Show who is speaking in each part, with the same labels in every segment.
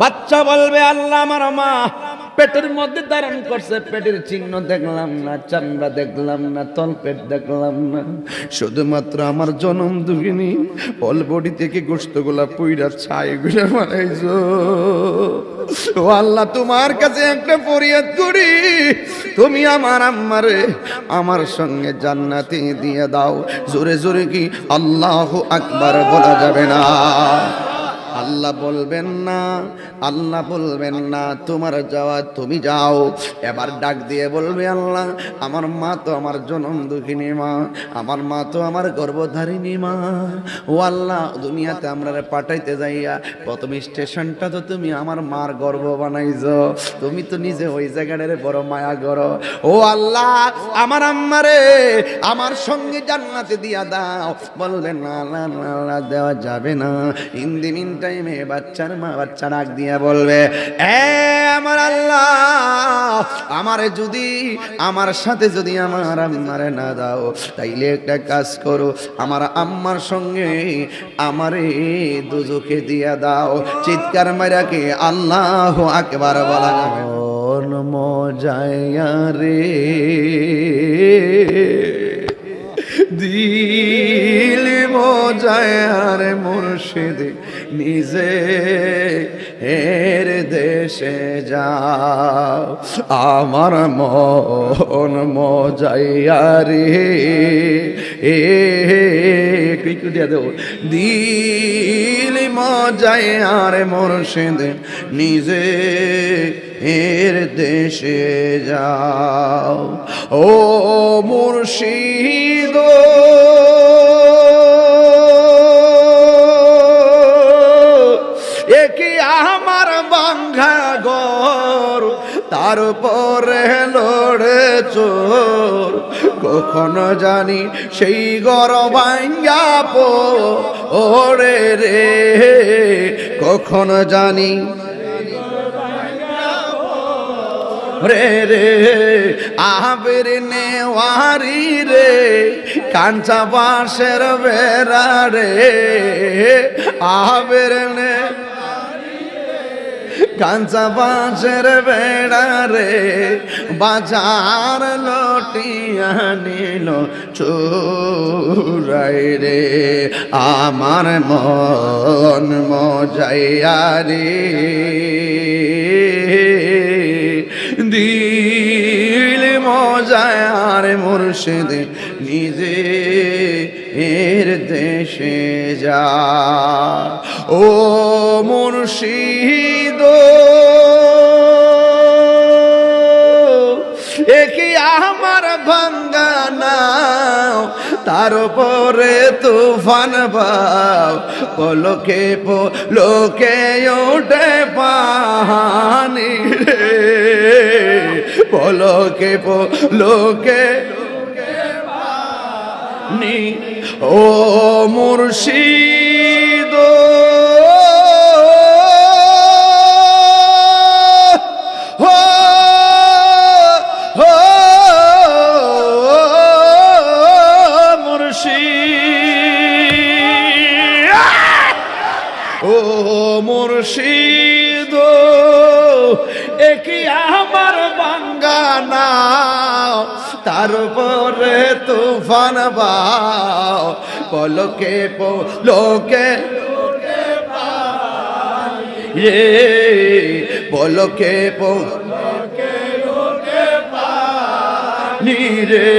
Speaker 1: বাচ্চা বলবে, আল্লাহ আমার মা। পেটের মধ্যে ধারণ করছে, পেটের চিহ্ন দেখলাম না, চামড়া দেখলাম না তল পেট দেখলাম না। শুধুমাত্র আমার জনম দুঃখিনী অল বডি থেকে গোস্তগুলা পুইরা ছাই গুলা বানাইছো ও আল্লাহ, তোমার কাছে একটা ফরিয়াদ করি। তুমি আমার আম্মারে আমার সঙ্গে জান্নাতে দিয়ে দাও। জোরে জোরে কি আল্লাহ আকবার বলা যাবে না। আল্লাহ বলবেন না, আল্লাহ বলবেন না, তোমার যাওয়া তুমি যাও। এবার ডাক দিয়ে বলবে আল্লাহ, আমার মা তো আমার জনম দুঃখিনী মা, আমার মা তো আমার গর্ভধারিণী মা। ও আল্লাহ, দুনিয়াতে আমরা পাঠাইতে যাইয়া, প্রথম স্টেশনটা তো তুমি আমার মার গর্ব বানাইছ, তুমি তো নিজে ওই জায়গাটারে বড় মায়া করো ও আল্লাহ, আমার আম্মারে আমার সঙ্গে জান্নাতে দিয়া দাও। বললেন, না দেওয়া যাবে না। ইন দি মিন টাইমে বাচ্চার মা বাচ্চা ডাক দিয়া বলবে, এ আমার আল্লাহ, আমারে যদি, আমার সাথে যদি আমার আম্মারে না দাও, তাইলে একটা কাজ করো, আমার আম্মার সঙ্গে আমারে দুজকে দিয়া দাও। চিৎকার মারাকে আল্লাহ আকবার বলা মজায়া রে দিল মজায় আর মুর্শিদ নিজে এর দেশে যাও। আমার মন মজাইয়া রে এ কি দিয়া দেব। দিল মজায় আর মুর্শিদ, নিজে এর দেশে যাও। ও মুর্শিদ তারপরে লড়ে চোর। কখনো জানি সেই গর ভাঙ্গা পো ওরে রে। কখনো জানি রে রে। আবের নেওয়ারি রে, কাঞ্চা বাঁশের বেড়া রে। আবের নে কাঞ্চা বাঁশের বেড়া রে, বাজার লটিয়া নিল চোরাই রে। আমার মন মজাইয়া রে দিল মজায় আর মুর্শিদ নিজে এর দেশে যা। ও মুর্শিদ একই আমার ভাঙ্গা নাও? তার উপরে তুফান বাও। পলকে লোকে ওঠে পাহানি রে। পলকে লোকে নি ও মুর্শিদ। মুর্শিদ একই আমার বাঙ্গানা তারপরে তুফান বাও, পলকে পলকে রে পলকে রে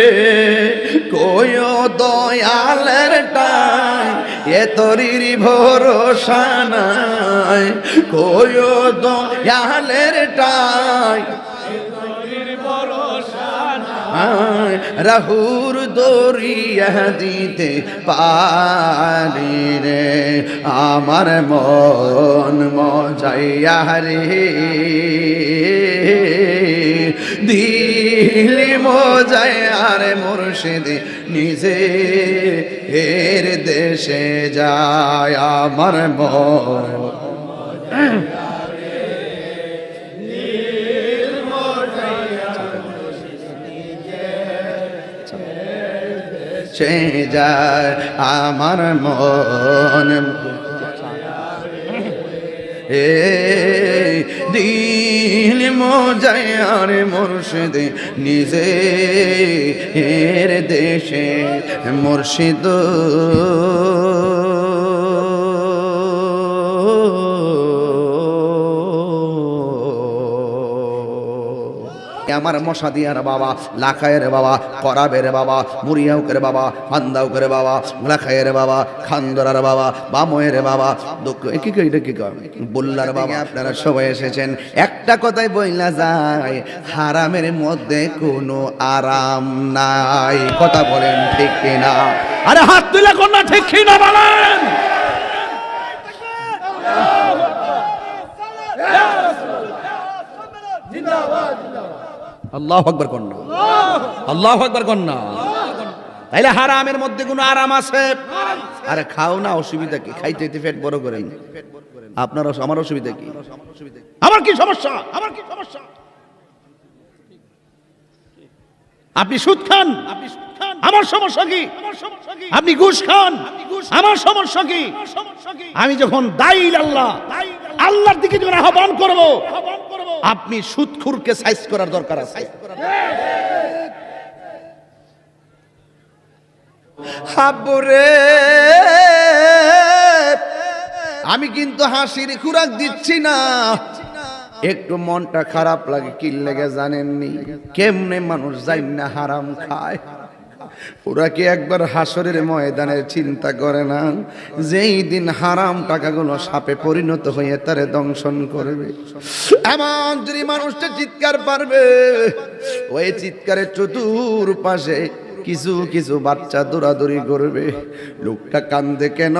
Speaker 1: কয় দয়ালের টাই এ তরির ভরসা নাই কয় দয়ালের টাই। রাহুর দরিয়া দিতে পারি রে, আমার মন মজাইয়া রে। দিল মজাইয়া রে মুর্শিদ নিজে এর দেশে যায় আমার সে যায় আমার মন। দিল মজায় আর মুর্শিদ নিজে এর দেশে মুর্শিদ। আমার মশা দিয়ার বাবা লাখায়ের বাবা করাবের বাবা মুরিয়াউকের বাবা হান্দাউকের বাবা লাখায়ের বাবা খান্দরার বাবা বাময়ের বাবা দুঃখ কি কি এটা কি? বল্লার বাবা। আপনারা সবাই এসেছেন। একটা কথাই বইলা যায় হারামের মধ্যে কোনো আরাম নাই। কথা বলেন ঠিক কিনা?
Speaker 2: আরে হাত তুলে কন্যা ঠিক কি না বলেন?
Speaker 1: আল্লাহ আকবর কন্যা আল্লাহ আকবর কন্যা তাইলে হারামের মধ্যে কোনো আরাম আছে? আরে খাও না, অসুবিধা কি? খাইতে পেট বড় করে আপনার আমার অসুবিধা কি?
Speaker 2: আমার কি সমস্যা? আমার কি সমস্যা? আপনি সুদ খান। আমার সমস্যা কি? আপনি ঘুষ খান। আমার সমস্যা কি? আমি যখন দাইল আল্লাহ, আল্লাহর দিকে যখন আহ্বান করব
Speaker 1: আপনি সুদখুরকে সাইজ করার দরকার আছে। আমি কিন্তু হাসির খুরাক দিচ্ছি না। একটু মনটা খারাপ লাগে কি লেগে জানেননি। কেমনে মানুষ যাই না হারাম খায়। ওরা কি একবার হাসরের ময়দানের চিন্তা করে না? যেই দিন হারাম টাকাগুলো সাপে পরিণত হয়ে তারে দংশন করবে। এমন যদি মানুষটা চিৎকার পারবে, ওই চিৎকারের চতুর পাশে কিছু কিছু বাচ্চা দৌড়াদৌড়ি করবে। লোকটা কান্দে কেন?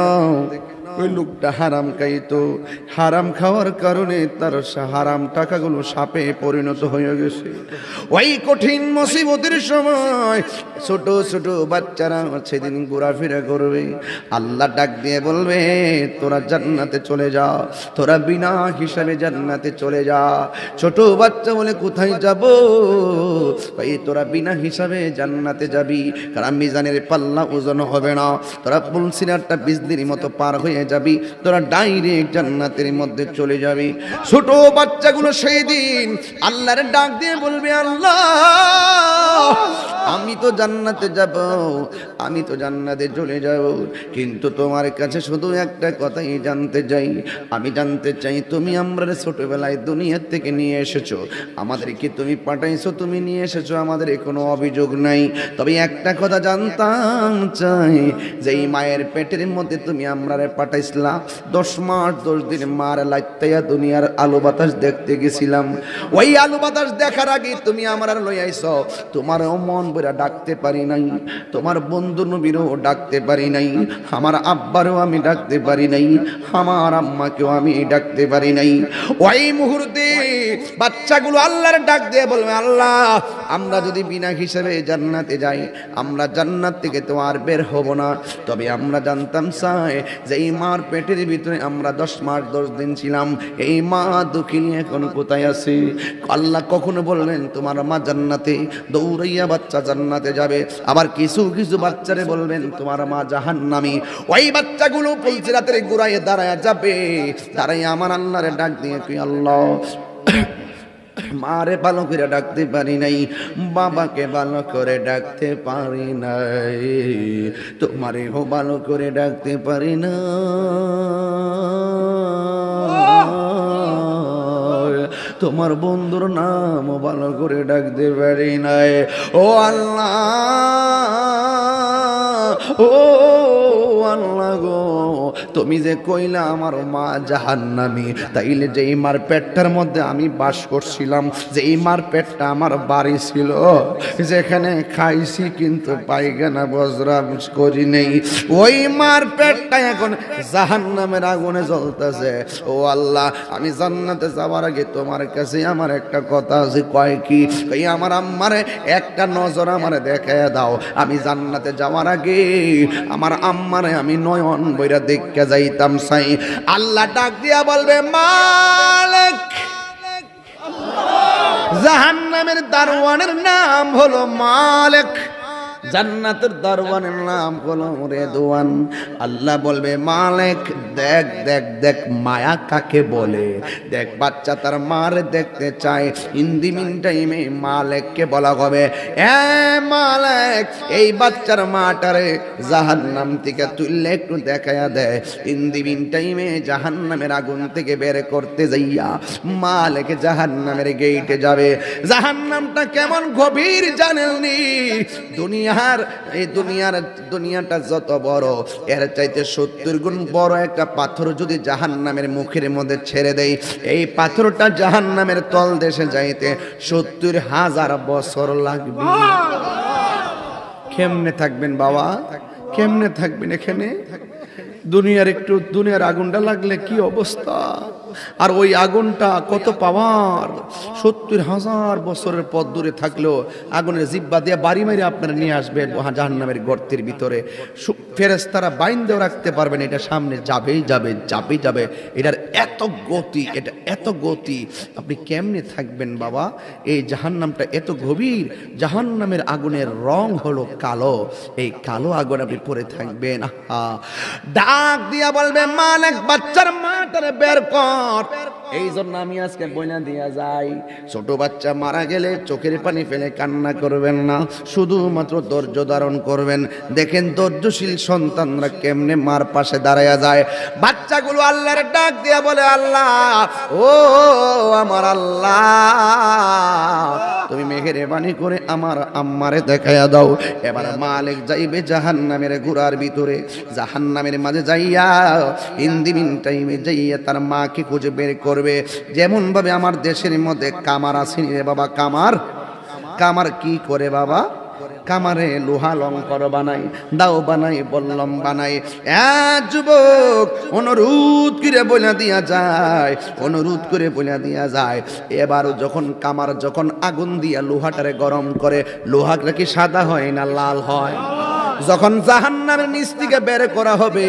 Speaker 1: ওই লোকটা হারাম খাইতো। হারাম খাওয়ার কারণে তার হারাম টাকাগুলো সাপে পরিণত হয়ে গেছে। ওই কঠিন মুসিবতের সময় ছোট ছোট বাচ্চারা সেদিন ঘোরাফেরা করবে। আল্লাহ ডাক দিয়ে বলবে, তোরা জান্নাতে চলে যা। তোরা বিনা হিসাবে জান্নাতে চলে যা। ছোট বাচ্চা বলে কোথায় যাব? ভাই তোরা বিনা হিসাবে জান্নাতে যাবি। কারণ মিজানের পাল্লা ওজন হবে না। তোরা পুলসিনারটা বিজলির মতো পার হয়ে যাবি, তোরা ডাইরেক্ট জান্নাতের মধ্যে চলে যাবি। ছোট বাচ্চাগুলো সেই দিন আল্লাহর ডাক দিয়ে বলবে, আল্লাহ, আমি তো জান্নাতে যাব, আমি তো জান্নাতে চলে যাব। কিন্তু তোমার কাছে শুধু একটা কথাই জানতে চাই। আমি জানতে চাই, তুমি আমরা ছোটবেলায় দুনিয়ার থেকে নিয়ে এসেছ। আমাদেরকে তুমি পাঠাইছো, তুমি নিয়ে এসেছ, আমাদের কোনো অভিযোগ নাই। তবে একটা কথা জানতাম চাই যে এই মায়ের পেটের মধ্যে তুমি আমরা পাঠাইছিলা দশ মাস, দশ দিন মার লাইতাইয়া দুনিয়ার আলো বাতাস দেখতে গেছিলাম। ওই আলো বাতাস দেখার আগে তুমি আমার আর লই আইছ। তোমারও মন বইরা ডাকতে পারি নাই। তোমার বন্ধু নবীরও ডাকতে পারি নাই। আমার আব্বারও আমি ডাকতে পারি নাই। আমার আম্মাকেও আমি ডাকতে পারি নাই। ওই মুহূর্তে বাচ্চাগুলো আল্লাহর ডাক দিয়ে বলবে, আল্লাহ, আমরা যদি বিনা হিসেবে জান্নাতে যাই, আমরা জান্নাত থেকে তো আর বের হব না। তবে আমরা জানতাম চাই যে এই মার পেটের ভিতরে আমরা দশ মাস, দশ দিন ছিলাম। এই মা দুঃখিনী এখন কোথায় আছে? আল্লাহ কখনো বলবেন তোমার মা জান্নাতে, দৌড়াইয়া বাচ্চা জান্নাতে যাবে। আবার কিছু কিছু বাচ্চারে বলবেন তোমার মা জাহান্নামি। ওই বাচ্চাগুলো পুলসি রাতের গুড়াইয়ে দাঁড়ায় যাবে। দাঁড়াইয়া আমার আল্লাহরে ডাক দিয়ে কি আল্লাহ মারে ভালো করে ডাকতে পারি নাই, বাবাকে ভালো করে ডাকতে পারি নাই, তোমারে তোমারেও ভালো করে ডাকতে পারি না। তোমার বন্ধুর নাম ভালো করে ডাকতে পারি নাই। ও আল্লাহ, ও আল্লাহ গো তুমি যে কইলা আমার মা জাহান্নামি, তাইলে যে মার পেটটার মধ্যে আমি বাস করছিলাম, যে মার পেটটা আমার বাড়ি ছিল, যেখানে খাইছি কিন্তু পায়খানা বজরাম করি নেই। ওই মার পেটটা এখন জাহান্নামের আগুনে জ্বলতেছে। ও আল্লাহ, আমি জান্নাতে যাওয়ার আগে তোমার কাছে আমার একটা কথা আছে, কয় কি? আমার আম্মারে একটা নজর আমারে দেখায় দাও। আমি জান্নাতে যাওয়ার আগে আমার আম্মারে আমি নয়ন বইরা দেখতে যাইতাম সাই। আল্লাহ ডাক দিয়া বলবে, মালিক, জাহান্নামের দারোয়ানের নাম হলো মালিক। জান্নাতের দরবানের নাম হলো রেদওয়ান। আল্লাহ বলবে, মালিক, দেখ দেখ দেখ, মায়া কাকে বলে? দেখ, বাচ্চা তার মার দেখতে চায়। হিন্দি মিন টাইমে মালিককে বলা হবে, এ মালিক, এই বাচ্চার মাটারে জাহান্নাম থেকে তুললে একটু দেখায়া দেয় হিন্দি মিন টাইমে জাহান্নামের আগুন থেকে বের করতে যাইয়া মালিক জাহান্নামের গেইটে যাবে। জাহান্নামটা কেমন গভীর জানেননি? দুনিয়ার এই দুনিয়ার, দুনিয়াটা যত বড়, এর চাইতে সত্তর গুণ বড় একটা পাথর যদি জাহান্নামের মুখের মধ্যে ছেড়ে দেয় এই পাথরটা জাহান্নামের তল দেশে যাইতে সত্তর হাজার বছর লাগবে। কেমনে থাকবেন বাবা? কেমনে থাকবেন এখানে? দুনিয়ার একটু, দুনিয়ার আগুনটা লাগলে কি অবস্থা? আর ওই আগুনটা কত পাওয়ার? সত্তর হাজার বছরের পথ দূরে থাকলেও আগুনের জিব্বা দিয়ে বাড়ি মেরে আপনারা নিয়ে আসবে জাহান্নামের গর্তের ভিতরে। ফেরেস্তারা বাইন্দেও রাখতে পারবেন, এটা সামনে যাবেই যাবে যাবেই যাবে। এটার এত গতি, এটা এত গতি। আপনি কেমনে থাকবেন বাবা? এই জাহান্নামটা এত গভীর, জাহান্নামের আগুনের রং হলো কালো। এই কালো আগুন আপনি পরে থাকবেন। ডাক দিয়া বলবে, মালিক, বাচ্চার মাটারে বের কর। not এই জন্য আমি আজকে বইনা দিয়া যাই। ছোট বাচ্চা মারা গেলে চোখের পানি ফেলে কান্না করবেন না, শুধুমাত্র ধৈর্য ধারণ করবেন। দেখেন ধৈর্যশীল সন্তানরা কেমনে মার পাশে দাঁড়ায়া যায়। বাচ্চাগুলো আল্লাহর ডাক দিয়া বলে, আল্লাহ, ও আমার আল্লাহ, তুমি মেঘের বাণী করে আমার আম্মারে দেখাইয়া দাও। এবার মালিক যাইবে জাহান নামের ঘোড়ার ভিতরে। জাহান নামের মাঝে যাইয়া ইন্দিমিন টাইমে যাইয়া তার মাকে খুঁজে বের করবে। যেমন ভাবে আমার দেশের মধ্যে কামার আসেনি রে বাবা, কামার। কামার কি করে বাবা? কামারে লোহা লঙ্কর বানাই, দাও বানাই, বল্লম বানাই। যুবক অনুরোধ করে বলে দিয়া যায়, অনুরোধ করে বলে দিয়া যায়। এবার যখন কামার যখন আগুন দিয়া লোহাটারে গরম করে লোহাটা কি সাদা হয় না লাল হয়? যখন জাহান্নামের নিচ থেকে বের করা হবে,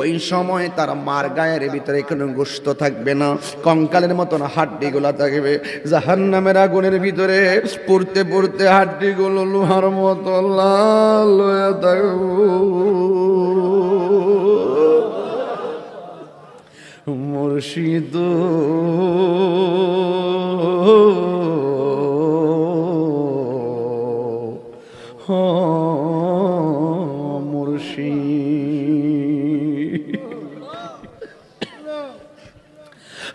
Speaker 1: ওই সময় তার মার গায়ের ভিতরে কোনো গোস্ত থাকবে না, কঙ্কালের মতন হাড্ডিগুলো থাকবে। জাহান্নামের আগুনের ভিতরে পড়তে পড়তে হাড্ডিগুলো লোহার মতো লাল হয়ে থাকবে। মুর্শিদ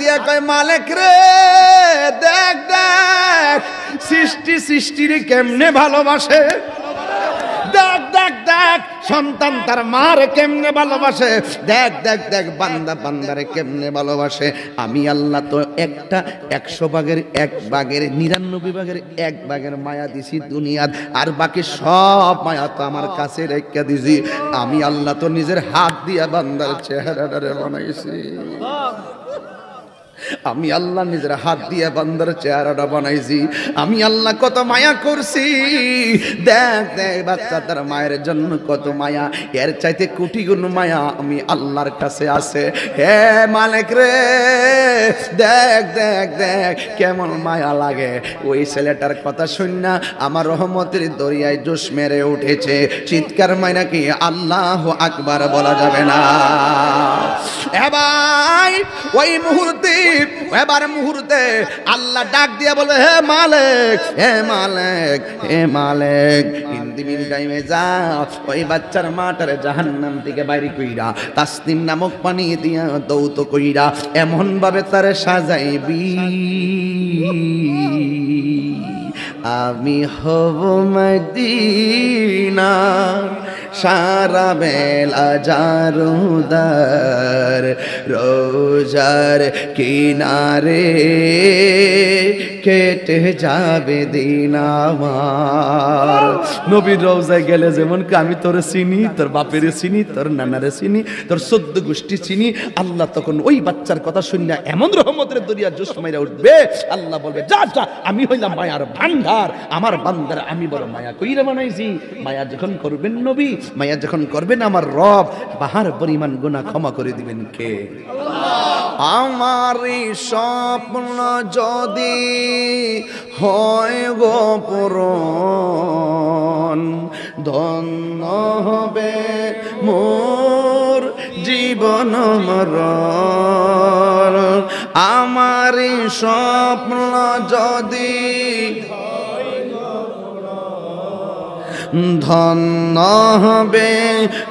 Speaker 1: দিয়া কয়, মালিক রে, দেখ দেখ, সৃষ্টি সৃষ্টিরে কেমনে ভালোবাসে? দেখ দেখ দেখ, সন্তান তার মারে কেমনে ভালোবাসে? দেখ দেখ দেখ, বান্দা বান্দারে কেমনে ভালোবাসে? আমি আল্লাহ তো একটা, একশো ভাগের এক ভাগের, নিরানব্বই ভাগের এক ভাগের মায়া দিছি দুনিয়াত, আর বাকি সব মায়া তো আমার কাছে রেখে দিছি। আমি আল্লাহ তো নিজের হাত দিয়া বান্দার চেহারাটারে বানাইছি। আমি আল্লাহ নিজের হাত দিয়ে বান্দার চেহারাটা বানাইছি। আমি আল্লাহ কত মায়া করছি। দেখ দেখ, বাচ্চা তার মায়ের জন্য কত মায়া। এর চাইতে কোটি গুণ মায়া আমি আল্লাহর কাছে আছে। হে মালিক রে, দেখ দেখ দেখ, কেমন মায়া লাগে। ওই ছেলেটার কথা শুন না, আমার রহমতের দরিয়ায় জোশ মেরে উঠেছে। চিৎকার মায় নাকি আল্লাহ আকবার বলা যাবে না? এবার ওই মুহূর্তে এবার মুহূর্তে আল্লাহ ডাক দিয়ে বলবে, হে মালিক হে মালিক হে মালিক মিন টাইমে যা ওই বাচ্চার মাটার জাহান্নাম থেকে বাইরে কইরা, তাসনিম নামক পানি দিয়া দৌত কইরা, এমন ভাবে তারে সাজাইবি। আমি হব মদিনা সারা বেলা জারুদার রোজার কিনারে কেটে যাবে দিন আমার। নবীর রোজায় গেলে যেমন কি আমি তোরে চিনি, তোর বাপেরে চিনি, তোর নানারে চিনি, তোর সদ্য গোষ্ঠী চিনি, আল্লাহ তখন ওই বাচ্চার কথা শুনিয়া এমন রহমতের দরিয়া জোশ মাইরা উঠবে। আল্লাহ বলবে, যা যা, আমি হইলাম মায়ার ভান্ডার আমার বান্দার আমি বড় মায়া কইরা বানাইছি। মায়া যখন করবেন নবী, মায়া যখন করবেন আমার রব, বাহার পরিমাণ গুনাহ ক্ষমা করে দিবেন কে? আমার এই স্বপ্ন যদি হয় গো পূরণ, ধন্য হবে মোর জীবন মরণ। আমার স্বপ্ন যদি ধন্য হবে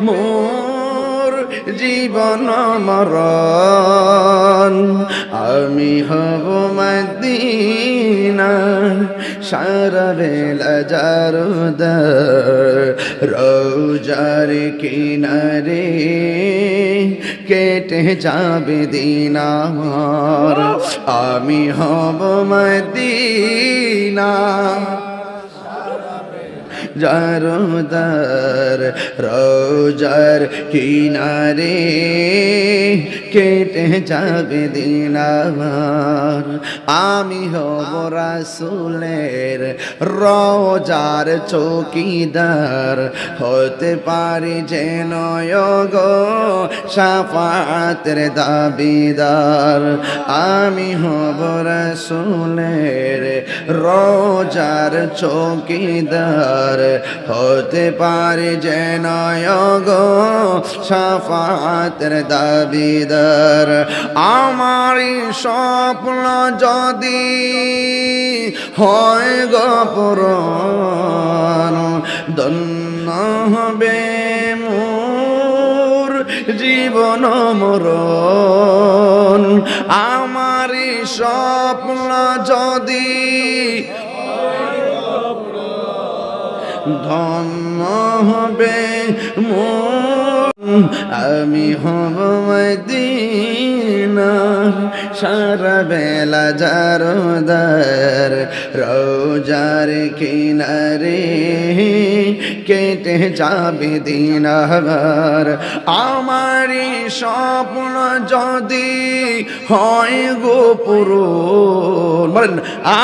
Speaker 1: মোর জীবন মরণ। আমি হব মদিনা সারা বেলা জারুদার রোজার কিনারে কেটে যাবে দিন আমি হব মদিনা জারদার রোজার কিনারে কেটে যাবে দিন আমার। আমি হব রাসুলের রোজার চৌকিদার। হতে পারি যেন গো সাফাতের দাবিদার। আমি হব রাসুলের রোজার চৌকিদার। হতে পারে যেন গো সাফাতের দাবিদার। আমার স্বপ্ন যদি হয় গো পুরন দন্ন হবে মোর জীবন মরণ। আমার স্বপ্ন যদি ধন্য হবে আমি হব মদিনা সারা বেলা জারদার, রোজার কিনারে কেটে যাবে দিন আবার। আমারই স্বপ্ন যদি হয় গো বলেন,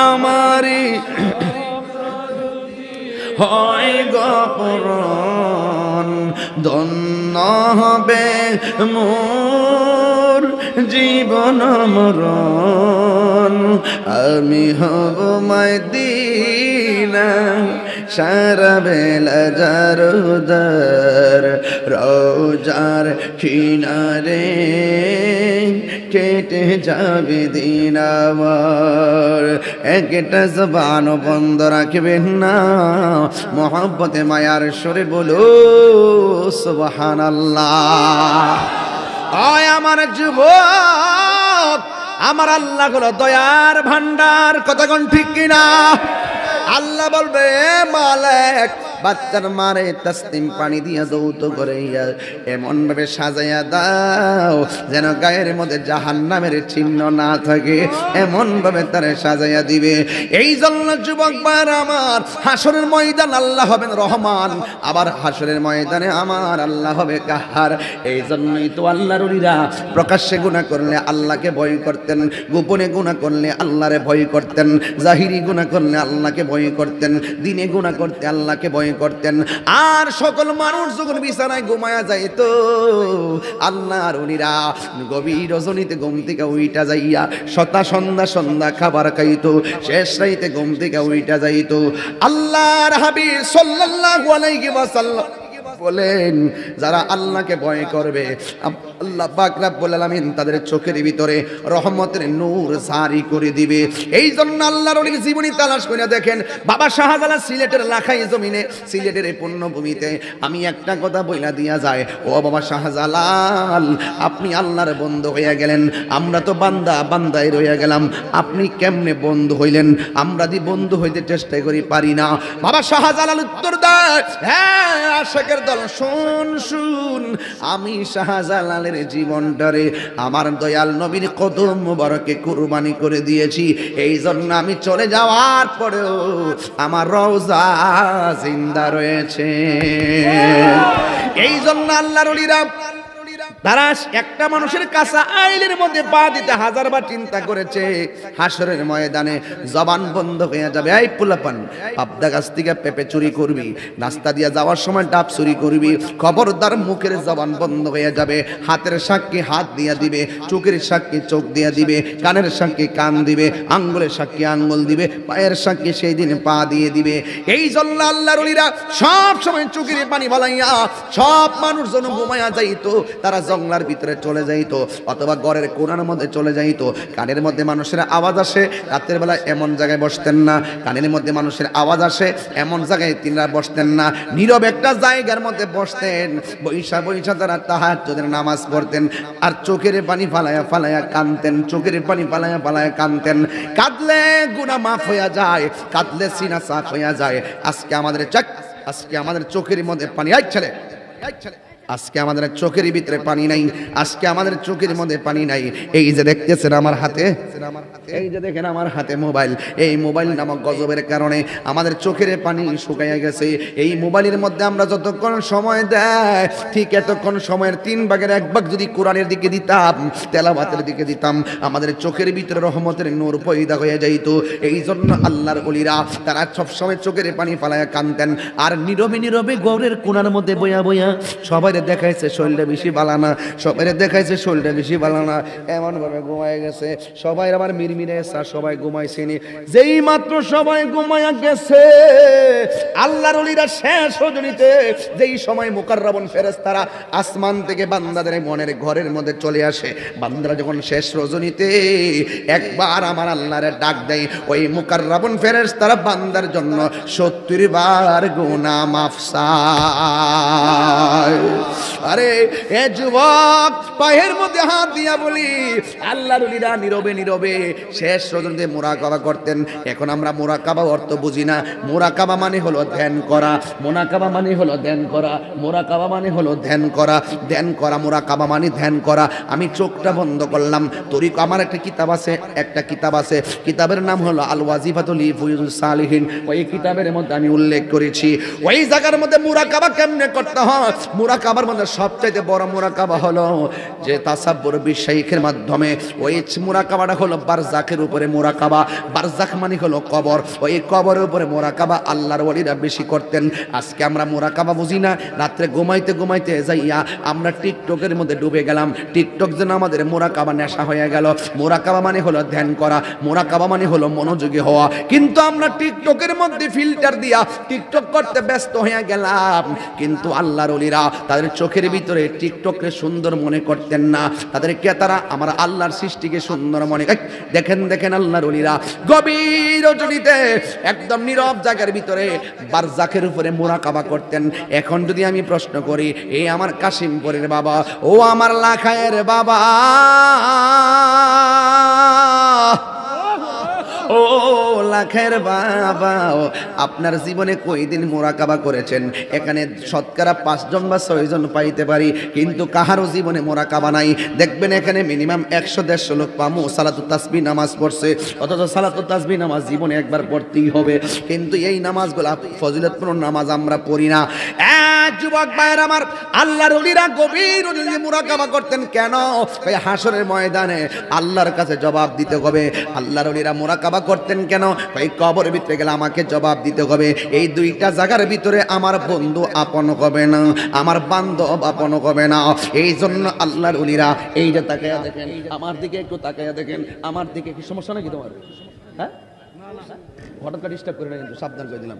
Speaker 1: আমারই হয় গপরণ ধন্য হবে মোর জীবন মরণ। আমি হব মদিনা, সারা বেলা জারুদার রোজার কিনারে। কেটে যাবে দিন আমার। একটা জবান বন্ধ রাখবেন না। মোহাব্বতে, মায়ার সরে বলো সুবহান আয় আমার যুবক, আমার আল্লাহ হলো দয়ার ভান্ডার কতক্ষণ ঠিক কিনা? আল্লাহ বলবে, মালেক বাচ্চার মারে তাসলিম পানি দিয়া দৌত করে এমন ভাবে সাজাইয়া দাও যেন গায়ের মধ্যে জাহান্নামের চিহ্ন না থাকে। এমন ভাবে তারে সাজাইয়া দিবে। এই জন্য যুবক বার আমার, হাসরের ময়দান আল্লাহ হবেন রহমান। আবার হাসরের ময়দানে আমার আল্লাহ হবে কাহার। এই জন্যই তো আল্লাহর উলিরা প্রকাশ্যে গুণা করলে আল্লাহকে ভয় করতেন, গোপনে গুণা করলে আল্লাহরে ভয় করতেন, জাহিরি গুণা করলে আল্লাহকে ভয় করতেন, দিনে গুণা করতে আল্লাহকে ভয় করতেন। আর সকল মানুষ যখন বিছানায় ঘুমায়া যাইতো, আল্লাহর উনিরা গভীর রজনীতে ঘুম থেকে উইটা যাইয়া সতা সন্ধ্যা সন্ধ্যা খাবার খাইতো, শেষ রাইতে ঘুম থেকে উইটা যাইত। আল্লাহর হাবিব সাল্লাল্লাহু আলাইহি ওয়াসাল্লাম বলেন, যারা আল্লাহকে ভয় করবে আল্লাহ পাক রাব্বুল আলামিন তাদের চোখের ভিতরে রহমতের নূর জারি করে দিবে। এই জন্য আল্লাহর অনেক জীবনী তালাশ করে দেখেন, বাবা শাহজালাল সিলেটের লাখাই জমিনে, সিলেটের এই পুণ্যভূমিতে আমি একটা কথা বইলা দিয়া যায় ও বাবা শাহজালাল, আপনি আল্লাহর বন্ধু হইয়া গেলেন, আমরা তো বান্দা বান্দায় রইয়া গেলাম, আপনি কেমনে বন্ধু হইলেন? আমরা দি বন্ধু হইতে চেষ্টা করি পারি না। বাবা শাহজালাল উত্তর দেয় হ্যাঁ আশেকের দল, শুন শুন, আমি শাহজালালের জীবনটারে আমার দয়াল নবীর কদম মুবারকে কুরবানি করে দিয়েছি। এই জন্য আমি চলে যাওয়ার পরেও আমার রওজা জিন্দা রয়েছে। এই জন্য আল্লাহর তারা একটা মানুষের কাছে আইলের মধ্যে পা দিতে হাজারবার চিন্তা করেছে। হাসরের ময়দানে জবান বন্ধ হয়ে যাবে। এই পোলাপান, পাবদা গাছ থেকে পেঁপে চুরি করবি রাস্তা দিয়ে যাওয়ার সময় ডাব চুরি করবি, খবরদার মুখের জবান বন্ধ হয়ে যাবে। হাতের সাক্ষী হাত দিয়া দিবে, চোখের সাক্ষী চোখ দিয়া দিবে, কানের সাক্ষী কান দিবে, আঙ্গুলের সাক্ষী আঙ্গুল দিবে, পায়ের সাক্ষী সেই দিন পা দিয়ে দিবে। এই জন্য আল্লাহর সব সময় চোখের পানি বালাইয়া, সব মানুষ যেন ঘুমায়া যাইতো, তারা জঙ্গলার ভিতরে চলে যাইতো, অথবা ঘরের কোনার মধ্যে চলে যাইতো। কানের মধ্যে মানুষের আওয়াজ আসে, রাতের বেলা এমন জায়গায় বসতেন না। কানের মধ্যে মানুষের আওয়াজ আসে, এমন জায়গায় তিনরা বসতেন না। নীরব একটা জায়গার মধ্যে বসতেন, বৈশা বৈশা তারা তাহাজ্জুদের নামাজ পড়তেন, আর চোখের পানি ফালায়া ফালায়া কানতেন, চোখের পানি ফালায়া ফালায়া কানতেন। কাঁদলে গুনাহ মাফ হইয়া যায়, কাঁদলে সিনা সাফ হইয়া যায়। আজকে আমাদের চাক, আজকে আমাদের চোখের মধ্যে পানি আই ছেলে এই ছেলে। আজকে আমাদের চোখের ভিতরে পানি নাই, আজকে আমাদের চোখের মধ্যে পানি নাই। এই যে দেখতেছেন আমার হাতে এই যে দেখেন আমার হাতে মোবাইল, এই মোবাইল নামক গজবের কারণে আমাদের চোখের পানি শুকাইয়া গেছে। এই মোবাইলের মধ্যে আমরা যতক্ষণ সময় দেয়, ঠিক এতক্ষণ সময়ের তিন ভাগের এক ভাগ যদি কোরআনের দিকে দিতাম তেলাবাতের দিকে দিতাম, আমাদের চোখের ভিতরে রহমতের নূর পয়দা হয়ে যাইত। এই জন্য আল্লাহর অলিরা তারা সবসময় চোখের পানি ফালায়া কানতেন আর নীরবে নীরবে গৌরের কোনার মধ্যে বইয়া বইয়া সবাই দেখাইছে, শরীরটা বেশি বালানা সবাই দেখাইছে, শরীরটা বেশি বালানা এমনভাবে ঘুমায় গেছে। সবাই আবার মিরমিরে স্যার সবাই ঘুমাইছেনি যেই মাত্র সবাই ঘুমায়া গেছে, আল্লাহর অলিরা শেষ রজনীতে, যেই সময় মুকাররাবন ফেরেশতারা আসমান থেকে বান্দাদের মনের ঘরের মধ্যে চলে আসে, বান্দারা যখন শেষ রজনীতে, একবার আমার আল্লাহর ডাক দেয়, ওই মুকাররাবন ফেরেশতারা বান্দার জন্য সত্তর বার গুনাহ মাফ চায়। আরে, এ যুবক, পায়ের মধ্যে হাত দিয়া বলি, আল্লাহর উলিরা নীরবে নীরবে শেষ রজনীতে মোরাকাবা করতেন। এখন আমরা মোরাকাবা অর্থ বুঝি না। মোরাকাবা মানে হলো ধ্যান করা। মোনাকাবা মানে হলো ধ্যান করা। মোরাকাবা মানে হলো ধ্যান করা। ধ্যান করা, মোরাকাবা মানে ধ্যান করা। আমি চোখটা বন্ধ করলাম। তরিক, আমার একটা কিতাব আছে, একটা কিতাব আছে। কিতাবের নাম হলো আল ওয়াজিফাতুল ইফুজুস সালিহিন। ওই কিতাবের মধ্যে আমি উল্লেখ করেছি। ওই জায়গার মধ্যে মুরাকাবা কেমনে করতে হয়? মুরাকাবার মধ্যে সবচাইতে বড় মুরাকাবা হলো যে তাসাব্বুর বিশ্বাইখের মাধ্যমে। ওই মুরাকাবাটা হলো বারজাকের উপরে মুরাকাবা। বারজাক মানে হলো কবর। ওই কবরের উপরে মোরাকাবা আল্লাহর ওলিরা বেশি করতেন। আজকে আমরা মোরাকাবা বুঝি না রাত্রে ঘুমাইতে ঘুমাইতে যাইয়া আমরা টিকটকের মধ্যে ডুবে গেলাম। টিকটক যেন আমাদের মোরাকাবা নেশা হয়ে গেল। মোরাকাবা মানে হলো ধ্যান করা মোরাকাবা মানে হলো মনোযোগী হওয়া। কিন্তু আমরা টিকটকের মধ্যে ফিল্টার দিয়া টিকটক করতে ব্যস্ত হয়ে গেলাম। কিন্তু আল্লাহর অলিরা তাদের চোখের ভিতরে টিকটককে সুন্দর মনে করতেন না। তাদেরকে তারা আমার আল্লাহর সৃষ্টিকে সুন্দর মনে এই, দেখেন দেখেন আল্লাহর অলিরা গভীর রজনীতে, একদম নীরব জায়গার ভিতরে বারজাকের উপরে মোরাকাবা করতেন। এখন যদি আমি প্রশ্ন করি এই আমার কাশিমপুরের বাবা, ও আমার লাখায়ের বাবা ও লাখের বাবা আপনার জীবনে কয়দিন মোরাকাবা করেছেন? এখানে শতকরা পাঁচজন বা ছয়জন পাইতে পারি, কিন্তু কাহারও জীবনে মোরাকাবা নাই। দেখবেন এখানে মিনিমাম একশো দেড়শো লোক পামো সালাতু তাসবি নামাজ পড়ছে, অথচ সালাতু তাসবি নামাজ জীবনে একবার পড়তেই হবে। কিন্তু এই নামাজগুলা, ফজিলতপূর্ণ নামাজ আমরা পড়ি না। যুবক ভাইয়ের আমার আল্লাহর উলিরা গভীর মুরাকাবা করতেন কেন? হাসরের ময়দানে আল্লাহর কাছে জবাব দিতে হবে। আল্লাহর উলিরা মুরাকাবা করতেন কেন? ওই কবর ভিতরে গেলে আমাকে জবাব দিতে হবে। এই দুইটা জায়গার ভিতরে আমার বন্ধু আপন হবে না, আমার বান্ধব আপন হবে না। এই জন্য আল্লাহর উলিরা এই যে তাকায়া দেখেন, আমার দিকে একটু তাকাইয়া দেখেন, আমার দিকে কি সমস্যা নাকি তোমার? হ্যাঁ? হঠাৎ করে ডিস্টার্ব করে না কিন্তু সাবধান করে দিলাম।